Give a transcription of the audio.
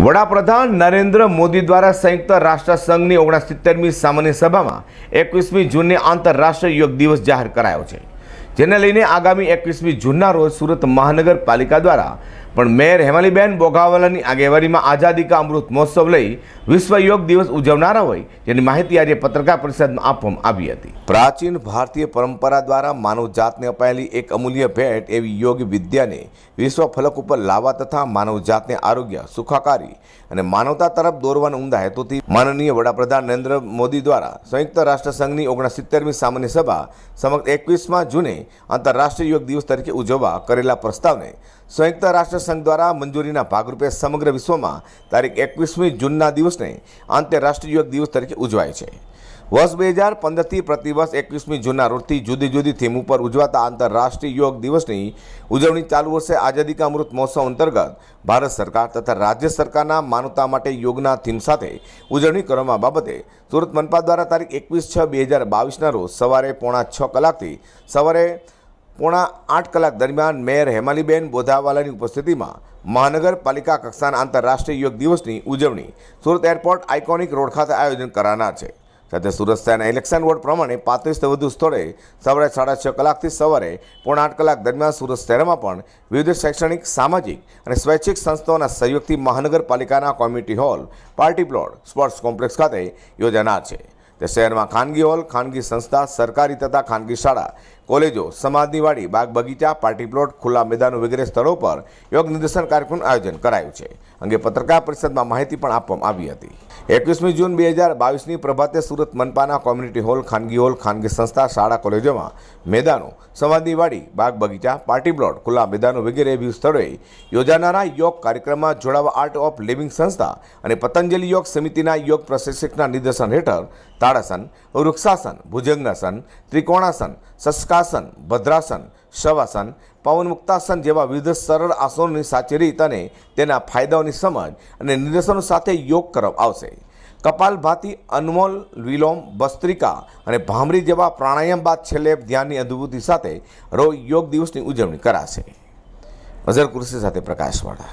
વડાપ્રધાન નરેન્દ્ર મોદી દ્વારા સંયુક્ત રાષ્ટ્ર સંઘની ઓગણસિત્તેરમી સામાન્ય સભામાં એકવીસમી જૂનને આંતરરાષ્ટ્રીય યોગ દિવસ જાહેર કરાયો છે. જેને લઈને આગામી એકવીસમી જૂનના રોજ સુરત મહાનગરપાલિકા દ્વારા પણ મેયર હેમાલીબેન બોગાવાલાની આગેવાનીમાં આઝાદી કા અમૃત મહોત્સવ લઈ વિશ્વ યોગ દિવસ ઉજવનારા હોય, જેની માહિતી આજે પત્રકાર પરિષદમાં આપવામાં આવી હતી. પ્રાચીન ભારતીય પરંપરા દ્વારા માનવ જાતને અપાયેલી એક અમૂલ્ય ભેટ એવી યોગ વિદ્યાને વિશ્વ ફલક ઉપર લાવવા તથા માનવ જાતને આરોગ્ય સુખાકારી અને માનવતા તરફ દોરવાના ઉમદા હેતુથી માનનીય વડાપ્રધાન નરેન્દ્ર મોદી દ્વારા સંયુક્ત રાષ્ટ્ર સંઘની ઓગણસિત્તેરમી સામાન્ય સભા સમગ્ર એકવીસમાં જૂને આંતરરાષ્ટ્રીય યોગ દિવસ તરીકે ઉજવવા કરેલા પ્રસ્તાવને સંયુક્ત રાષ્ટ્ર સંઘ દ્વારા મંજૂરીના ભાગરૂપે સમગ્ર વિશ્વમાં તારીખ એકવીસમી જૂનના દિવસને આંતરરાષ્ટ્રીય યોગ દિવસ તરીકે ઉજવાય છે. વર્ષ બે હજાર પંદરથી પ્રતિવર્ષ એકવીસમી જૂનના રોજથી જુદી જુદી થીમ ઉપર ઉજવાતા આંતરરાષ્ટ્રીય યોગ દિવસની ઉજવણી ચાલુ વર્ષે આઝાદી કા અમૃત મહોત્સવ અંતર્ગત ભારત સરકાર તથા રાજ્ય સરકારના માનવતા માટે યોગના થીમ સાથે ઉજવણી કરવામાં બાબતે સુરત મનપા દ્વારા તારીખ એકવીસ છ બે હજાર બાવીસના રોજ સવારે પોણા છ કલાકથી સવારે પોણા આઠ કલાક દરમિયાન મેયર હેમાલીબેન બોધાવાલાની ઉપસ્થિતિમાં મહાનગરપાલિકા કક્ષાના આંતરરાષ્ટ્રીય યોગ દિવસની ઉજવણી સુરત એરપોર્ટ આઇકોનિક રોડ ખાતે આયોજન કરાનાર છે. સાથે સુરત શહેરના ઇલેક્શન વોર્ડ પ્રમાણે પાંત્રીસથી વધુ સ્થળે સવારે સાડા છ કલાકથી સવારે પોણા આઠ કલાક દરમિયાન સુરત શહેરમાં પણ વિવિધ શૈક્ષણિક, સામાજિક અને સ્વૈચ્છિક સંસ્થાઓના સહયોગથી મહાનગરપાલિકાના community hall, party plot, sports complex ખાતે યોજાનાર છે. તે શહેરમાં ખાનગી હોલ, ખાનગી સંસ્થા, સરકારી તથા ખાનગી શાળા, કોલેજો, સમાજની વાડી બાગ બગીચા પાર્ટી પ્લોટ, ખુલ્લા મેદાનો વગેરે સ્થળો પર યોગ નિદર્શન કાર્યક્રમનું આયોજન કરાયું છે. અંગે પત્રકાર પરિષદમાં માહિતી પણ આપવામાં આવી હતી. એકવીસમી જૂન બે હજાર બાવીસની પ્રભાતે સુરત મનપાના કોમ્યુનિટી હોલ, ખાનગી હોલ, ખાનગી સંસ્થા, શાળા, કોલેજોમાં મેદાનો વાડી બાગ બગીચા, પાર્ટી પ્લોટ, ખુલ્લા મેદાનો વગેરે વિવિધ સ્થળોએ યોજાનારા યોગ કાર્યક્રમમાં જોડાવા આર્ટ ઓફ લિવિંગ સંસ્થા અને પતંજલિ યોગ સમિતિના યોગ પ્રશિક્ષકના નિર્દેશન હેઠળ તાડાસન વૃક્ષાસન ભુજંગાસન ત્રિકોણાસન સસ્કાસન ભદ્રાસન, શવાસન પવન મુક્તાસન જેવા વિવિધ સરળ આસનોની સાચી રીત અને તેના ફાયદાઓની સમજ અને નિર્દેશનો સાથે યોગ કરવામાં આવશે. કપાલભાતી, અનમોલ વિલોમ ભસ્ત્રિકા અને ભામરી જેવા પ્રાણાયામ બાદ છેલ્લે ધ્યાનની અનુભૂતિ સાથે રો યોગ દિવસની ઉજવણી કરાશે. અઝર કૃષિ સાથે પ્રકાશવાળા.